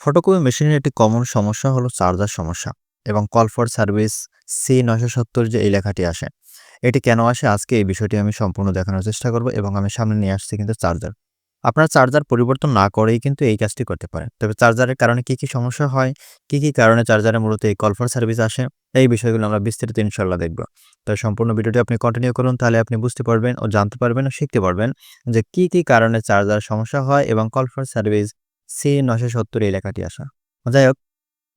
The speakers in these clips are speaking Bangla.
ফটোকপি মেশিনের একটি কমন সমস্যা হলো চার্জার সমস্যা এবং কল ফর সার্ভিস সি নয়শো সত্তর যে এই লেখাটি আসে, এটি কেন আসে আজকে এই বিষয়টি আমি সম্পূর্ণ দেখানোর চেষ্টা করব এবং আমি সামনে নিয়ে আসছি কিন্তু চার্জার। আপনারা চার্জার পরিবর্তন না করেই কিন্তু এই কাজটি করতে পারেন। তবে চার্জারের কারণে কি কি সমস্যা হয়, কি কি কারণে চার্জারে মূলত এই কল ফর সার্ভিস আসে, এই বিষয়গুলো আমরা বিস্তারিত ইনশাল্লাহ দেখব। তো সম্পূর্ণ ভিডিওটি আপনি কন্টিনিউ করুন তাহলে আপনি বুঝতে পারবেন ও জানতে পারবেন ও শিখতে পারবেন যে কি কি কারণে চার্জার সমস্যা হয় এবং কল ফর সার্ভিস সি নশো সত্তর এলাকাটি আসা। যাই হোক,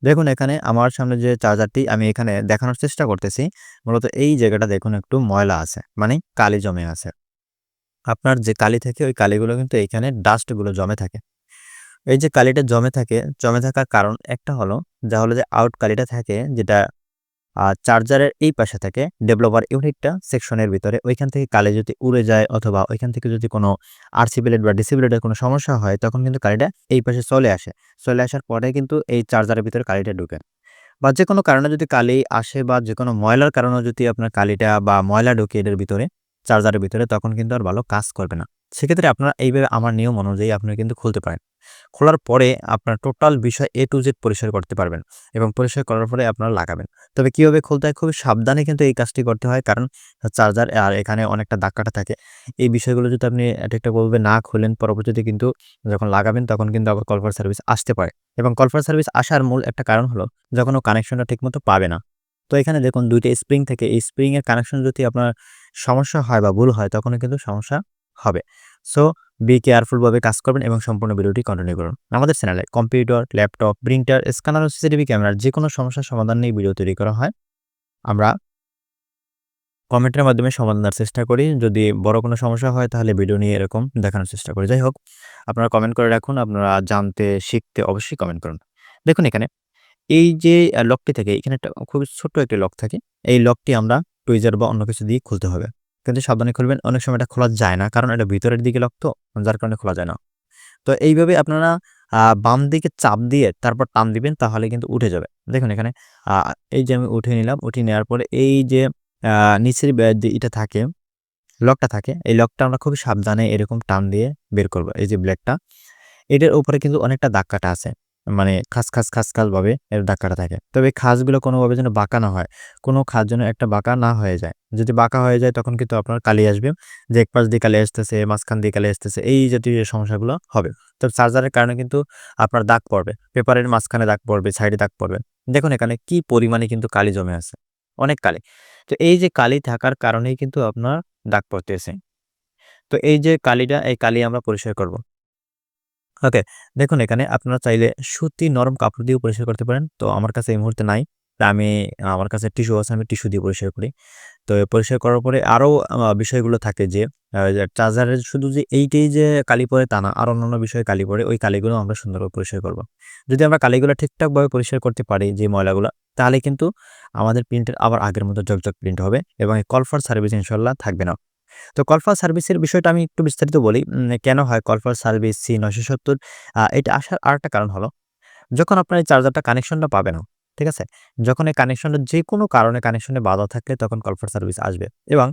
দেখুন এখানে আমার সামনে যে চার্জারটি আমি এখানে দেখানোর চেষ্টা করতেছি, মূলত এই জায়গাটা দেখুন একটু ময়লা আছে মানে কালি জমে আছে। আপনার যে কালি থাকে, ওই কালিগুলো কিন্তু এইখানে ডাস্টগুলো জমে থাকে। এই যে কালিটা জমে থাকে, জমে থাকার কারণ একটা হলো, যা হলো যে আউট কালিটা থাকে, যেটা আর চার্জারের এই পাশে থাকে ডেভেলপার ইউনিটটা সেকশনের ভিতরে। ওইখান থেকে কালি যদি উড়ে যায় অথবা ওইখান থেকে যদি কোনো আরসি বিলেট বা ডিসি বিলেটের কোনো সমস্যা হয়, তখন কিন্তু কালিটা এই পাশে চলে আসে। চলে আসার পরে কিন্তু এই চার্জারের ভিতরে কালিটা ঢুকে। বা যে কোনো কারণে যদি কালি আসে বা যে কোনো ময়লার কারণে যদি আপনার কালিটা বা ময়লা ঢুকে এদের ভিতরে, চার্জারের ভিতরে, তখন কিন্তু আর ভালো কাজ করবে না। সেক্ষেত্রে আপনারা এইভাবে আমার নিয়ম অনুযায়ী আপনি কিন্তু খুলতে পারেন। খোলার পরে আপনার টোটাল বিষয় এ টু জেড পরিষ্কার করতে পারবেন এবং পরিষ্কার করার পরে আপনারা লাগাবেন। তবে কীভাবে খুলতে হয়? খুবই সাবধানে কিন্তু এই কাজটি করতে হয় কারণ চার্জার আর এখানে অনেকটা দাগ কাটা থাকে। এই বিষয়গুলো যদি আপনি ঠিকঠাকভাবে না খুলেন পরবর্তীতে কিন্তু যখন লাগাবেন তখন কিন্তু আবার কলফার সার্ভিস আসতে পারে। এবং কলফার সার্ভিস আসার মূল একটা কারণ হলো যখন ও কানেকশনটা ঠিকমতো পাবে না। তো এখানে দেখুন দুইটা স্প্রিং থেকে। এই স্প্রিংয়ের কানেকশন যদি আপনার সমস্যা হয় বা ভুল হয় তখন কিন্তু সমস্যা হবে। সো বি কেয়ারফুলভাবে কাজ করবেন এবং সম্পূর্ণ ভিডিওটি কন্টিনিউ করুন। আমাদের চ্যানেলে কম্পিউটার ল্যাপটপ প্রিন্টার স্ক্যানার ও সিসিটিভি ক্যামেরার যে কোনো সমস্যার সমাধান নিয়ে ভিডিও তৈরি করা হয়। আমরা কমেন্টের মাধ্যমে সমাধানের চেষ্টা করি। যদি বড় কোনো সমস্যা হয় তাহলে ভিডিও নিয়ে এরকম দেখানোর চেষ্টা করি। যাই হোক, আপনারা কমেন্ট করে রাখুন, আপনারা জানতে, শিখতে অবশ্যই কমেন্ট করুন। দেখুন এখানে, এই যে লকটি থাকে, এখানে একটা খুবই ছোট্ট একটি লক থাকে। এই লকটি আমরা টুইজার বা অন্য কিছু দিয়ে খুলতে হবে। কিন্তু সাবধানে খুলবেন, অনেক সময় এটা খোলা যায় না। কারণ এটা ভিতরের দিকে লক তো, যার কারণে খোলা যায় না। তো এইভাবে আপনারা বাম দিকে চাপ দিয়ে তারপর টান দিবেন, তাহলে কিন্তু উঠে যাবে। দেখুন এখানে এই যে আমি উঠে নিলাম উঠে নেওয়ার পরে এই যে নিচের এটা থাকে লকটা থাকে, এই লকটা আমরা খুবই সাবধানে এরকম টান দিয়ে বের করব, এই যে ব্লেডটা এটার উপরে কিন্তু অনেকটা দাগ কাটা আছে। মানে খাস খাস খাস খাস ভাবে এর ধাক্কাটা থাকে। তবে এই খাসগুলো কোনোভাবে যেন বাঁকা না হয়, কোনো খাস যেন একটা বাঁকা না হয়ে যায়। যদি বাঁকা হয়ে যায় তখন কিন্তু আপনার কালি আসবে, যে এক পাশ দিয়ে কালি আসতেছে, মাঝখান দিয়ে কালি আসতেছে, এই জাতীয় সমস্যাগুলো হবে। তবে চার্জারের কারণে কিন্তু আপনার দাগ পড়বে, পেপারের মাঝখানে দাগ পড়বে, সাইডে দাগ পড়বে। দেখুন এখানে কি পরিমাণে কিন্তু কালি জমে আছে, অনেক কালি। তো এই যে কালি থাকার কারণেই কিন্তু আপনার দাগ পড়তেছে। তো এই যে কালিটা, এই কালি আমরা পরিষ্কার করব। ওকে, দেখুন এখানে আপনারা চাইলে সুতি নরম কাপড় দিয়েও পরিষ্কার করতে পারেন। তো আমার কাছে এই মুহূর্তে নাই। আমি, আমার কাছে টিস্যু আছে, আমি টিস্যু দিয়ে পরিষ্কার করি। তো পরিষ্কার করার পরে আরও বিষয়গুলো থাকে যে চার্জারের শুধু যে এইটাই যে কালি পরে তা না, আর অন্যান্য বিষয়ে কালি পরে ওই কালিগুলো আমরা সুন্দরভাবে পরিষ্কার করব। যদি আমরা কালিগুলো ঠিকঠাকভাবে পরিষ্কার করতে পারি যে ময়লাগুলো, তাহলে কিন্তু আমাদের প্রিন্টের আবার আগের মতো জকজক প্রিন্ট হবে এবং কলফার সার্ভিস ইনশাল্লাহ থাকবে না। তো কলফার সার্ভিসের বিষয়টা আমি একটু বিস্তারিত বলি কেন হয় কলফার সার্ভিস সি নয়শো সত্তর? এটা আসার আরেকটা কারণ হলো, যখন আপনার এই চার্জারটা কানেকশনটা পাবে না ঠিক আছে? যখন এই কানেকশনটা যে কোনো কারণে কানেকশনে বাধা থাকলে তখন কলফার সার্ভিস আসবে। এবং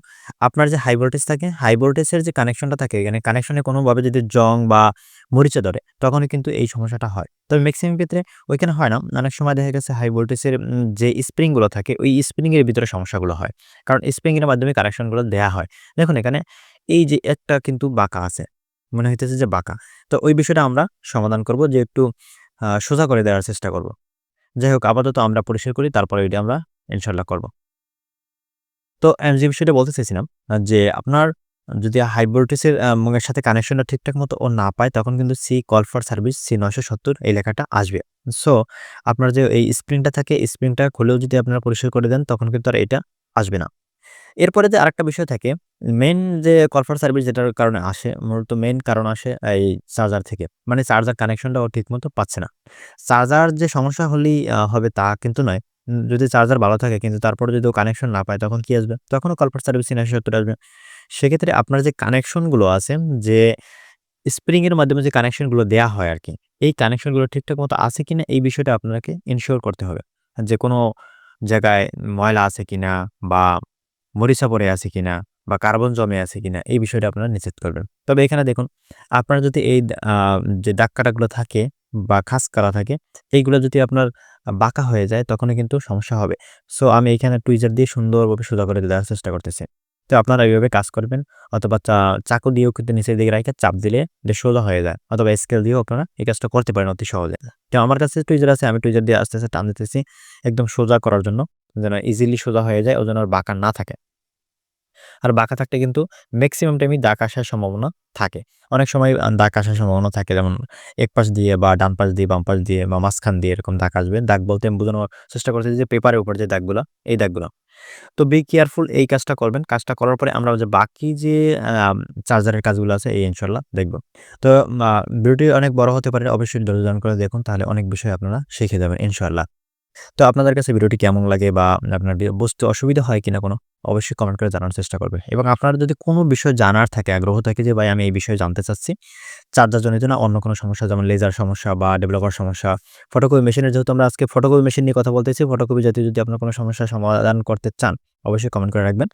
আপনার যে হাই ভোল্টেজ থাকে হাই ভোল্টেজের যে কানেকশনটা থাকে, এখানে কানেকশনে কোনোভাবে যদি জং বা মরিচা ধরে, তখনই কিন্তু এই সমস্যাটা হয়। তবে ম্যাক্সিমাম ক্ষেত্রে ওইখানে হয় না। অনেক সময় দেখা গেছে হাই ভোল্টেজের যে স্প্রিংগুলো থাকে, ওই স্প্রিংয়ের ভিতরে সমস্যাগুলো হয়। কারণ স্প্রিংয়ের মাধ্যমে কানেকশনগুলো দেওয়া হয়। দেখুন, এখানে এই যে একটা কিন্তু বাঁকা আছে, মনে হইতেছে যে বাঁকা। তো ওই বিষয়টা আমরা সমাধান করব, যে একটু সোজা করে দেওয়ার চেষ্টা করব। যাই হোক, আপাতত আমরা পরিষ্কার করি, তারপরে এটি আমরা ইনশাল্লাহ করব। তো আমি যে বিষয়টা বলতে চাইছিলাম, যে আপনার যদি হাই ভোল্টেজের সাথে কানেকশনটা ঠিকঠাক মতো ও না পায়, তখন কিন্তু C call for service C নয়শো সত্তর এই লেখাটা আসবে। সো আপনার যে এই স্প্রিংটা থাকে স্প্রিংটা খুলেও যদি আপনারা পরিষ্কার করে দেন, তখন কিন্তু আর এটা আসবে না। এরপরে যে আরেকটা বিষয় থাকে মেন যে কল ফর সার্ভিস যেটার কারণে আসে, মূলত মেন কারণ আসে এই চার্জার থেকে। মানে চার্জার কানেকশনটা ও ঠিকমতো পাচ্ছে না। চার্জার যে সমস্যা হলেই হবে তা কিন্তু নয়। যদি চার্জার ভালো থাকে কিন্তু তারপরে যদি ও কানেকশন না পায় তখন কি আসবে? তখনও কল ফর সার্ভিস নয়শো সত্তর আসবে। সেক্ষেত্রে আপনার যে কানেকশনগুলো আছে, যে স্প্রিংয়ের মাধ্যমে যে কানেকশনগুলো দেওয়া হয় আর কি এই কানেকশনগুলো ঠিকঠাক মতো আছে কিনা এই বিষয়টা আপনাকে ইনশিওর করতে হবে। যে কোনো জায়গায় ময়লা আছে কিনা বা মরিচা পড়ে আছে কিনা বা কার্বন জমে আছে কিনা, এই বিষয়টা আপনারা নিশ্চিত করবেন। তবে এখানে দেখুন, আপনার যদি এই যে দাগ কাটাগুলো থাকে বা খাস করা থাকে, এইগুলো যদি আপনার বাঁকা হয়ে যায়, তখনই কিন্তু সমস্যা হবে। সো, আমি এখানে টুইজার দিয়ে সুন্দরভাবে সোজা করে দেওয়ার চেষ্টা করতেছি। তো আপনারা এইভাবে কাজ করবেন, অথবা চাকু দিয়েও কিন্তু নিচের দিকে রাখে চাপ দিলে যে সোজা হয়ে যায়, অথবা স্কেল দিয়েও আপনারা এই কাজটা করতে পারেন অতি সহজে। তো আমার কাছে টুইজার আছে, আমি টুইজার দিয়ে আস্তে আস্তে টান দিতেছি, একদম সোজা করার জন্য। যেন ইজিলি সোজা হয়ে যায় ও যেন আর বাঁকা না থাকে। আর বাঁকা থাকতে কিন্তু ম্যাক্সিমাম টাইমই দাগ আসার সম্ভাবনা থাকে। অনেক সময় দাগ আসার সম্ভাবনা থাকে, যেমন এক পাশ দিয়ে বা ডান পাশ দিয়ে, বাম পাশ দিয়ে বা মাঝখান দিয়ে এরকম দাগ আসবে। দাগ বলতে আমি বোঝানোর চেষ্টা করছি যে পেপারের উপর যে দাগগুলো, এই দাগগুলো। তো বি কেয়ারফুল এই কাজটা করবেন। কাজটা করার পরে আমরা যে বাকি যে চার্জারের কাজগুলো আছে, এই ইনশাল্লাহ দেখব। তো ভিডিওটি অনেক বড় হতে পারে, অবশ্যই ধৈর্য করে দেখুন, তাহলে অনেক বিষয় আপনারা শিখে যাবেন ইনশাল্লাহ তো আপনাদের কাছে ভিডিওটি কেমন লাগে বা আপনার বুঝতে অসুবিধা হয় কিনা কোনো? অবশ্যই কমেন্ট করে জানার চেষ্টা করবে। এবং আপনার যদি কোনো বিষয় জানার থাকে, আগ্রহ থাকে যে, ভাই, আমি এই বিষয়ে জানতে চাচ্ছি চার্জার জনিত না, অন্য কোনো সমস্যা, যেমন লেজার সমস্যা বা ডেভেলপার সমস্যা ফটোকপি মেশিনের যেহেতু আমরা আজকে ফটোকপি মেশিন নিয়ে কথা বলতেছি ফটোকপি জাতীয় যদি আপনার কোনো সমস্যার সমাধান করতে চান, অবশ্যই কমেন্ট করে রাখবেন।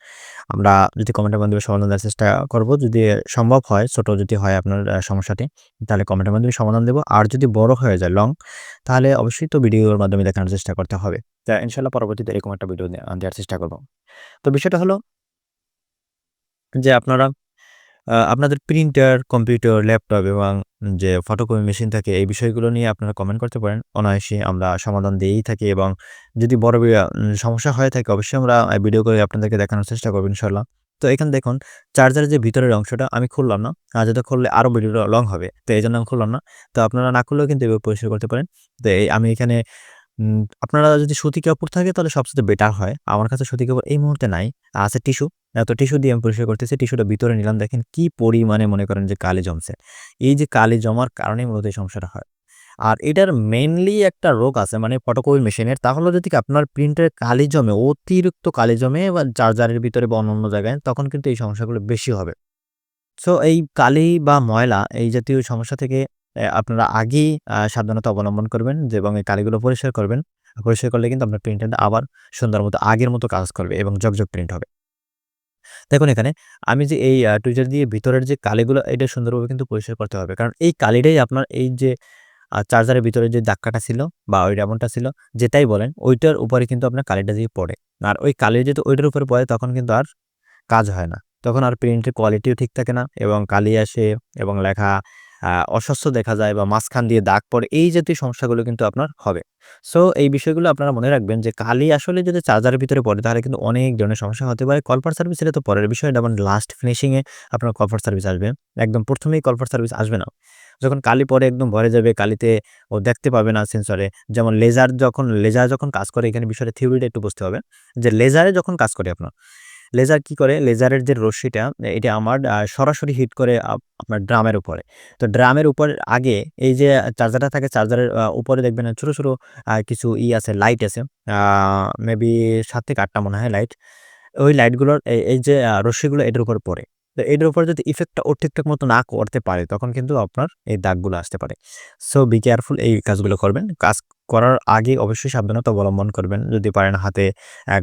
আমরা যদি কমেন্টের মাধ্যমে সমাধান দেওয়ার চেষ্টা করব, যদি সম্ভব হয়, ছোট যদি হয় আপনার সমস্যাটি, তাহলে কমেন্টের মাধ্যমে সমাধান দেবো। আর যদি বড় হয়ে যায় লং তাহলে অবশ্যই তো ভিডিওর মাধ্যমে দেখানোর চেষ্টা করতে হবে। তা ইনশাল্লাহ পরবর্তীতে এরকম একটা ভিডিও দেওয়ার চেষ্টা করব। তো বিষয়টা হলো যে আপনারা আপনাদের প্রিন্টার, কম্পিউটার, ল্যাপটপ এবং যে ফটোকপি মেশিন থাকে এই বিষয়গুলো নিয়ে আপনারা কমেন্ট করতে পারেন। অনায়াসে আমরা সমাধান দিয়েই থাকি এবং যদি বড় সমস্যা হয়ে থাকে অবশ্যই আমরা ভিডিও করে আপনাদেরকে দেখানোর চেষ্টা করব ইনশাল্লাহ। তো এখানে দেখুন চার্জারের যে ভিতরের অংশটা আমি খুললাম না। আর যেটা খুললে আরও ভিডিওটা লং হবে। তো এই জন্য আমি খুললাম না। তো আপনারা না খুললেও কিন্তু এভাবে পরিষ্কার করতে পারেন। তো এই আমি এখানে আপনারা যদি সুতি কাপড় থাকে তাহলে সবচেয়ে বেটার হয়। আমার কাছে সুতি কাপড় এই মুহূর্তে নাই। আছে টিস্যু। তো টিস্যু দিয়ে আমি পরিষ্কার করতেছি। টিস্যুটা ভিতরে নিলাম দেখেন কি পরিমাণে মনে করেন যে কালি জমছে। এই যে কালি জমার কারণেই মূলত এই সমস্যাটা হয়। আর এটার মেইনলি একটা রোগ আছে মানে ফটোকপি মেশিনের তা হলো যদি আপনার প্রিন্টের কালি জমে, অতিরিক্ত কালি জমে বা চার্জারের ভিতরে বা অন্য জায়গায় তখন কিন্তু এই সমস্যাগুলো বেশি হবে। সো এই কালি বা ময়লা এই জাতীয় সমস্যা থেকে আপনারা আগেই সাবধানতা অবলম্বন করবেন এবং এই কালিগুলো পরিষ্কার করবেন। পরিষ্কার করলে কিন্তু আপনার প্রিন্টারটা আবার সুন্দর মতো আগের মতো কাজ করবে এবং ঝকঝক প্রিন্ট হবে। দেখুন এখানে আমি যে এই টুইটার দিয়ে ভিতরের যে কালিগুলো, এটা সুন্দরভাবে কিন্তু পরিষ্কার করতে হবে। কারণ এই কালিটাই আপনার এই যে চার্জারের ভিতরে যে দাগ ছিল বা ওই রেমনটা ছিল, যেটাই বলেন, ওইটার উপরে কিন্তু আপনার কালিটা দিয়ে পড়ে। আর ওই কালি যদি ওইটার উপরে পড়ে, তখন কিন্তু আর কাজ হয় না। তখন আর প্রিন্টের কোয়ালিটিও ঠিক থাকে না এবং কালি আসে এবং লেখা অস্বচ্ছ দেখা যায় বা মাঝখান দিয়ে দাগ পড়ে, এই জাতীয় সমস্যাগুলো কিন্তু আপনার হবে। সো এই বিষয়গুলো আপনারা মনে রাখবেন যে কালি আসলে যদি চার্জারের ভিতরে পড়ে, তাহলে কিন্তু অনেক ধরনের সমস্যা হতে পারে। কলফার সার্ভিস এটা তো পরের বিষয় যেমন লাস্ট ফিনিশিংয়ে আপনার কলফার সার্ভিস আসবে। একদম প্রথমেই কলফার সার্ভিস আসবে না। যখন কালি পরে একদম ভরে যাবে, কালিতে ও দেখতে পাবে না সেন্সরে যেমন লেজার যখন লেজার যখন কাজ করে, এখানে বিষয়টা থিওরিটা একটু বুঝতে হবে। যে লেজারে যখন কাজ করে আপনার লেজার কি করে? লেজারের যে রশ্মিটা, এটা আমার সরাসরি হিট করে আপনার ড্রামের উপরে। তো ড্রামের উপর, আগে এই যে চার্জারটা থাকে চার্জারের উপরে দেখবেন ছোট ছোট কিছু ই আছে লাইট আছে মেবি সাত থেকে আটটা মনে হয় লাইট ওই লাইটগুলোর এই যে রশ্মিগুলো এটার উপর পড়ে। তো এটার উপর যদি ইফেক্টটা ও ঠিকঠাক মতো না করতে পারে, তখন কিন্তু আপনার এই দাগগুলো আসতে পারে। সো বি কেয়ারফুল এই কাজগুলো করবেন। কাজ করার আগে অবশ্যই সাবধানতা অবলম্বন করবেন। যদি পারেন হাতে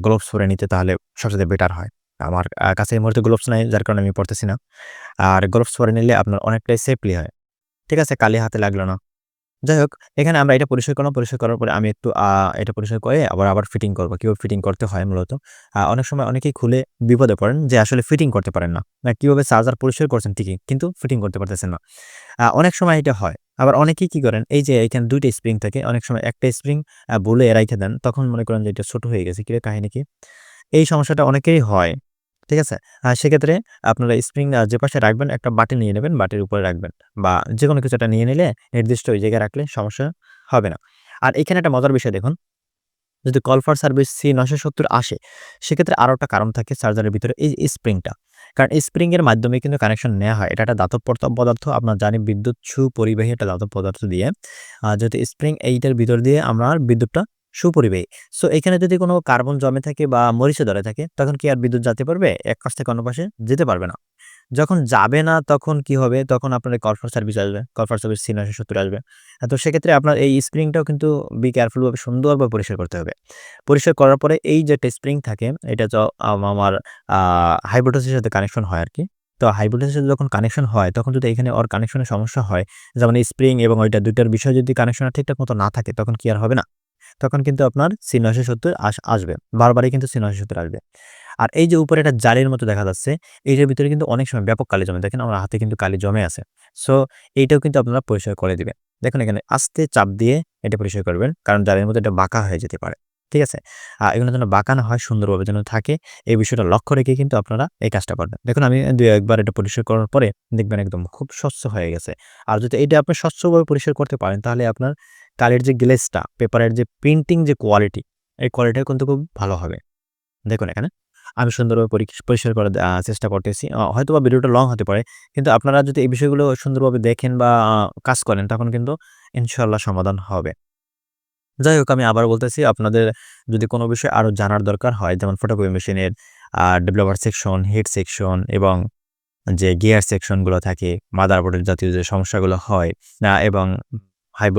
গ্লোভস পরে নিতে, তাহলে সবচেয়ে বেটার হয়। আমার কাছে এই মুহূর্তে গ্লোভস নাই, যার কারণে আমি পড়তেছি না। আর গ্লোভস পরে নিলে আপনার অনেকটাই সেফলি হয়। ঠিক আছে? কালি হাতে লাগল না। যাই হোক, এখানে আমরা এটা পরিষ্কার করলাম। পরিষ্কার করার পরে আমি একটু এটা পরিষ্কার করে আবার আবার ফিটিং করব। কীভাবে ফিটিং করতে হয় মূলত? অনেক সময় অনেকেই খুলে বিপদে পড়েন যে আসলে ফিটিং করতে পারেন না। না, কীভাবে চার্জার পরিষ্কার করছেন ঠিকই, কিন্তু ফিটিং করতে পারতেছেন না। অনেক সময় এটা হয়। আবার অনেকেই কি করেন, এই যে এখানে দুইটা স্প্রিং থাকে, অনেক সময় একটা স্প্রিং বলে রাইখে দেন, তখন মনে করেন যে এটা ছোট হয়ে গেছে। কি কাহিনী কি? এই সমস্যাটা অনেকেই হয়। ঠিক আছে? আর সেক্ষেত্রে আপনারা স্প্রিং যে পাশে রাখবেন একটা বাটি নিয়ে নেবেন, বাটির উপরে রাখবেন বা যেকোনো কিছু একটা নিয়ে নিলে নির্দিষ্ট ওই জায়গায় রাখলে সমস্যা হবে না। আর এখানে একটা মজার বিষয় দেখুন, যদি কল ফর সার্ভিস সি নশো সত্তর আসে, সেক্ষেত্রে আরও একটা কারণ থাকে চার্জারের ভিতরে এই স্প্রিংটা। কারণ স্প্রিংয়ের মাধ্যমে কিন্তু কানেকশন নেওয়া হয়। এটা একটা দাতব পদার্থ আপনার জানি বিদ্যুৎ সুপরিবাহী একটা দাতব পদার্থ দিয়ে যেহেতু স্প্রিং এইটার ভিতর দিয়ে আমরা বিদ্যুৎটা সুপরিবাহী সো এখানে যদি কোনো কার্বন জমে থাকে বা মরিচে ধরে থাকে, তখন কি আর বিদ্যুৎ যেতে পারবে? এক পাশ থেকে অন্য পাশে যেতে পারবে না। যখন যাবে না, তখন কি হবে? তখন আপনার কলফার সার্ভিস আসবে, কলফার সার্ভিস নশো সত্তর আসবে। তো সেক্ষেত্রে আপনার এই স্প্রিংটাও কিন্তু বি কেয়ারফুলভাবে সুন্দরভাবে পরিষ্কার করতে হবে। পরিষ্কার করার পরে এই যে একটা স্প্রিং থাকে, এটা তো আমার হাইব্রোটোসের সাথে কানেকশন হয় আর কি তো হাই ভোল্টেজের সাথে যখন কানেকশন হয়, তখন যদি এখানে ওর কানেকশনের সমস্যা হয়, যেমন স্প্রিং এবং ওইটা দুইটার বিষয় যদি কানেকশন ঠিকঠাক মতো না থাকে, তখন কি আর হবে না? তখন কিন্তু আপনার সি নয়শো সত্তর আসবে। বারবারই কিন্তু সি নয়শো সত্তর আসবে। আর এই যে উপরে একটা জালির মতো দেখা যাচ্ছে এইটার ভিতরে কিন্তু অনেক সময় ব্যাপক কালি জমে। দেখেন আমার হাতে কিন্তু কালি জমে আছে। সো, এইটাও কিন্তু আপনারা পরিষ্কার করে দিবেন। দেখুন এখানে আস্তে চাপ দিয়ে এটা পরিষ্কার করবেন, কারণ জালের মধ্যে এটা বাঁকা হয়ে যেতে পারে। ঠিক আছে? আর এগুলো যেন বাঁকা না হয়, সুন্দরভাবে যেন থাকে, এই বিষয়টা লক্ষ্য রেখে কিন্তু আপনারা এই কাজটা করবেন। দেখুন আমি দু একবার এটা পরিষ্কার করার পরে দেখবেন একদম খুব স্বচ্ছ হয়ে গেছে। আর যদি এটা আপনি স্বচ্ছভাবে পরিষ্কার করতে পারেন, তাহলে আপনার কালের যে গ্লেসটা পেপারের যে প্রিন্টিং যে কোয়ালিটি এই কোয়ালিটিটা কিন্তু খুব ভালো হবে। দেখুন এখানে, আমি সুন্দরভাবে পরিষ্কার করার চেষ্টা করতেছি। হয়তো বা ভিডিওটা লং হতে পারে, কিন্তু আপনারা যদি এই বিষয়গুলো সুন্দরভাবে দেখেন বা কাজ করেন, তখন কিন্তু ইনশাল্লাহ সমাধান হবে। যাই হোক, আমি আবার বলতেছি, আপনাদের যদি কোনো বিষয় আরও জানার দরকার হয়, যেমন ফটোকপি মেশিনের ডেভেলপার সেকশন হিট সেকশন এবং যে গিয়ার সেকশনগুলো থাকে মাদারবোর্ডের জাতীয় যে সমস্যাগুলো হয় এবং হাই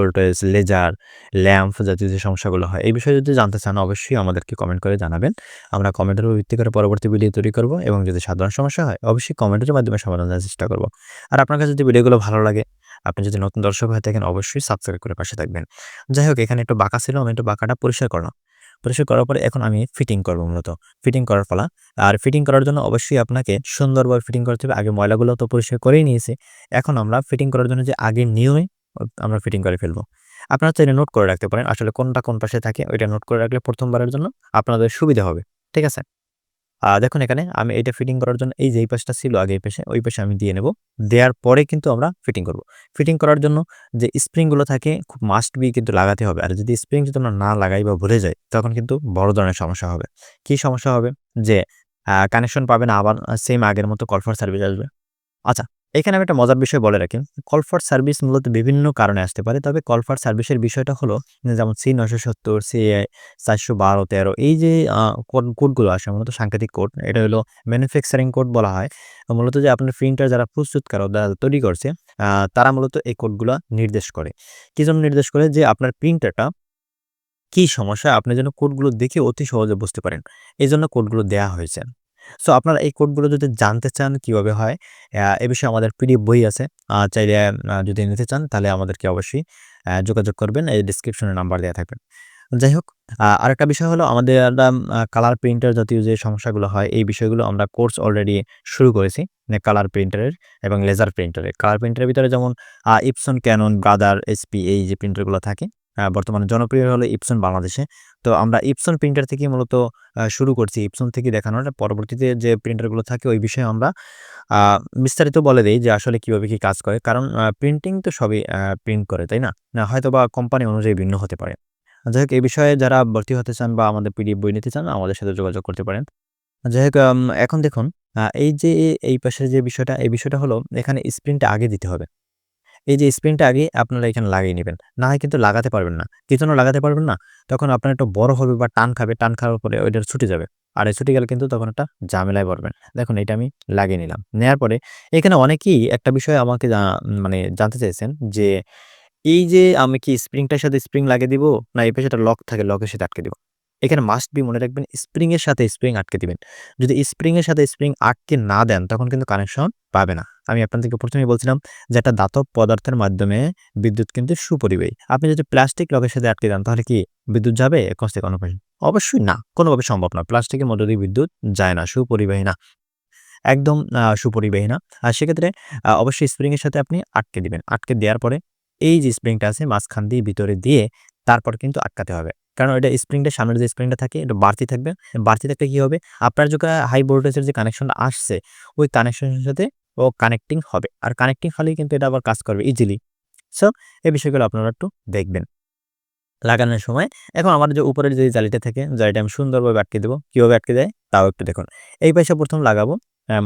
লেজার, ল্যাম্প জাতীয় যে সমস্যাগুলো হয়, এই বিষয়ে যদি জানতে চান, অবশ্যই আমাদেরকে কমেন্ট করে জানাবেন। আমরা কমেন্টের উপর ভিত্তি করে পরবর্তী ভিডিও তৈরি করব এবং যদি সাধারণ সমস্যা হয়, অবশ্যই কমেন্টের মাধ্যমে সমাধান দেওয়ার চেষ্টা করব। আর আপনার কাছে যদি ভিডিওগুলো ভালো লাগে, আপনি যদি নতুন দর্শক হয়ে থাকেন, অবশ্যই সাবস্ক্রাইব করে পাশে থাকবেন। যাই হোক, এখানে একটু বাঁকা ছিল, আমি একটু বাঁকাটা পরিষ্কার করলাম। পরিষ্কার করার পরে এখন আমি ফিটিং করব মূলত। ফিটিং করার ফলা। আর ফিটিং করার জন্য অবশ্যই আপনাকে সুন্দরভাবে ফিটিং করতে হবে। আগে ময়লাগুলো তো পরিষ্কার করেই নিয়েছি। এখন আমরা ফিটিং করার জন্য যে আগের নিয়মে আমরা ফিটিং করে ফেলব। আপনারা চাইলে নোট করে রাখতে পারেন আসলে কোনটা কোন পাশে থাকে, ওইটা নোট করে রাখলে প্রথমবারের জন্য আপনাদের সুবিধা হবে, ঠিক আছে? দেখুন এখানে আমি এটা ফিটিং করার জন্য এই যে এই পাশটা ছিল আগে এই পাশে, ওই পাশে আমি দিয়ে নেব। দেওয়ার পরে কিন্তু আমরা ফিটিং করব। ফিটিং করার জন্য যে স্প্রিংগুলো থাকে খুব মাস্ট বি কিন্তু লাগাতে হবে। আর যদি স্প্রিং যদি আমরা না লাগাই বা ভুলে যাই, তখন কিন্তু বড় ধরনের সমস্যা হবে। কি সমস্যা হবে? যে কানেকশন পাবে না, আবার সেম আগের মতো কলফার সার্ভিস আসবে। আচ্ছা এখানে আমি একটা মজার বিষয় বলে রাখি। কলফার সার্ভিস মূলত বিভিন্ন কারণে আসতে পারে, তবে কলফার সার্ভিসের বিষয়টা হলো, যেমন সি নশো সত্তর সি চারশো বারো তেরো, এই যে কোডগুলো আসে, মূলত সাংকেতিক কোড, এটা হলো ম্যানুফ্যাকচারিং কোড বলা হয়। মূলত যে আপনার প্রিন্টার যারা প্রস্তুতকারক তৈরি করছে তারা মূলত এই কোডগুলো নির্দেশ করে। কি জন্য নির্দেশ করে? যে আপনার প্রিন্টারটা কি সমস্যা আপনি যেন কোডগুলো দেখে অতি সহজে বুঝতে পারেন। এই জন্য কোডগুলো দেওয়া হয়েছে। সো আপনারা এই কোডগুলো যদি জানতে চান কীভাবে হয় এ বিষয়ে আমাদের পিডিএফ বই আছে। চাইলে যদি নিতে চান তাহলে আমাদেরকে অবশ্যই যোগাযোগ করবেন। এই ডিসক্রিপশনে নাম্বার দেওয়া থাকবে। যাই হোক আরেকটা বিষয় হলো আমাদের কালার প্রিন্টার জাতীয় যে সমস্যাগুলো হয়, এই বিষয়গুলো আমরা কোর্স অলরেডি শুরু করেছি কালার প্রিন্টারের এবং লেজার প্রিন্টারের কালার প্রিন্টারের ভিতরে যেমন ইপসন ক্যানন ব্রাদার এসপি এই যে প্রিন্টারগুলো থাকে বর্তমানে জনপ্রিয় হলো ইপসন বাংলাদেশে। তো আমরা ইপসন প্রিন্টার থেকে মূলত শুরু করছি। ইপসন থেকে দেখানোর পরবর্তীতে যে প্রিন্টারগুলো থাকে ওই বিষয়ে আমরা বিস্তারিত বলে দিই যে আসলে কীভাবে কী কাজ করে। কারণ প্রিন্টিং তো সবই প্রিন্ট করে, তাই না? হয়তো বা কোম্পানি অনুযায়ী ভিন্ন হতে পারে। যাই হোক এই বিষয়ে যারা ভর্তি হতে চান বা আমাদের পিডিএফ বই নিতে চান, আমাদের সাথে যোগাযোগ করতে পারেন। যাই হোক এখন দেখুন এই যে এই পাশের যে বিষয়টা, এই বিষয়টা হলো, এখানে স্প্রিনটা আগে দিতে হবে। এই যে স্প্রিংটা আগে আপনারা এখানে লাগিয়ে নেবেন। না হয় কিন্তু লাগাতে পারবেন না। কি জন্য লাগাতে পারবেন না? তখন আপনার একটু বড় হবে বা টান খাবে, টান খাওয়ার পরে ওইটা ছুটে যাবে। আর এই ছুটে গেলে কিন্তু তখন একটা ঝামেলায় পড়বেন। দেখুন এটা আমি লাগিয়ে নিলাম। নেওয়ার পরে এখানে অনেকেই একটা বিষয় আমাকে মানে জানতে চাইছেন যে, এই যে আমি কি স্প্রিংটার সাথে স্প্রিং লাগিয়ে দিব? না এই পাশে একটা লক থাকে লকের সাথে আটকে দিব? এখানে মাস্ট বি মনে রাখবেন স্প্রিং এর সাথে স্প্রিং আটকে দিবেন। যদি স্প্রিং এর সাথে স্প্রিং আটকে না দেন, তখন কিন্তু কানেকশন পাবে না। আমি আপনাদেরকে প্রথমেই বলছিলাম যে একটা দাতব পদার্থের মাধ্যমে বিদ্যুৎ কিন্তু সুপরিবাহী। আপনি যদি প্লাস্টিক লগের সাথে আটকে দেন, তাহলে কি বিদ্যুৎ যাবে? কষ্ট কোনো অবশ্যই না, কোনোভাবে সম্ভব না। প্লাস্টিকের মধ্যে দিয়ে বিদ্যুৎ যায় না, সুপরিবাহী না। একদম সুপরিবাহী না। আর সেক্ষেত্রে অবশ্যই স্প্রিংয়ের সাথে আপনি আটকে দিবেন। আটকে দেওয়ার পরে এই যে স্প্রিংটা আছে, মাঝখান দিয়ে, ভিতরে দিয়ে, তারপর কিন্তু আটকাতে হবে। কারণ এটা স্প্রিংটা সামনের যে স্প্রিংটা থাকে, এটা বাড়তি থাকবে। বাড়তি থাকলে কী হবে? আপনার যে হাই ভোল্টেজের যে কানেকশনটা আসছে, ওই কানেকশনের সাথে ও কানেক্টিং হবে। আর কানেক্টিং হলেই কিন্তু এটা আবার কাজ করবে ইজিলি সো এই বিষয়গুলো আপনারা একটু দেখবেন। লাগানোর সময়। এখন আমার যে উপরের যে জালিটা থাকে, জালিটা আমি সুন্দরভাবে আটকে দেবো। কীভাবে আটকে দেয়? তাও একটু দেখুন। এই পাশে প্রথম লাগাবো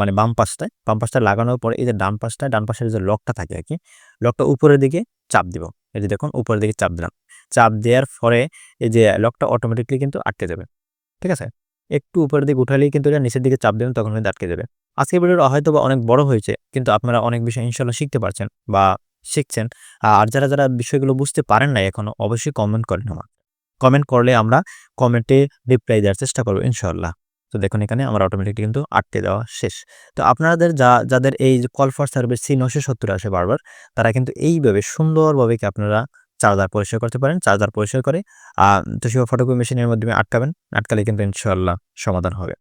মানে বাম পাশটায় বাম পাশটা লাগানোর পরে এই যে ডান পাশটায় ডান পাশের যে লকটা থাকে আর কি, লকটা উপরের দিকে চাপ দিব। এই যে দেখুন, উপরের দিকে চাপ দিলাম। চাপ দেওয়ার পরে এই যে লকটা অটোমেটিকলি কিন্তু আটকে যাবে। ঠিক আছে? একটু উপরের দিকে উঠালেই কিন্তু এটা নিচের দিকে চাপ দেবেন তখন কিন্তু আটকে যাবে। আজকের ভিডিওটা হয়তো বা অনেক বড় হয়েছে, কিন্তু আপনারা অনেক বিষয় ইনশাল্লাহ শিখতে পারছেন বা শিখছেন। আর যারা যারা বিষয়গুলো বুঝতে পারেন না এখনও, অবশ্যই কমেন্ট করেন আমার কমেন্ট করলে আমরা কমেন্টে রিপ্লাই দেওয়ার চেষ্টা করব ইনশাল্লাহ তো দেখুন এখানে আমার অটোমেটিকলি কিন্তু আটকে দেওয়া শেষ। তো আপনাদের যা, যাদের এই কল ফর সার্ভিস সি নশো সত্তর আসে বারবার, তারা কিন্তু এইভাবে সুন্দরভাবে কি আপনারা চার্জার পরিষ্কার করতে পারেন, চার্জার পরিষ্কার করে তো সেভাবে ফটোকপি মেশিনের মাধ্যমে আটকাবেন, আটকালে কিন্তু ইনশাল্লাহ সমাধান হবে।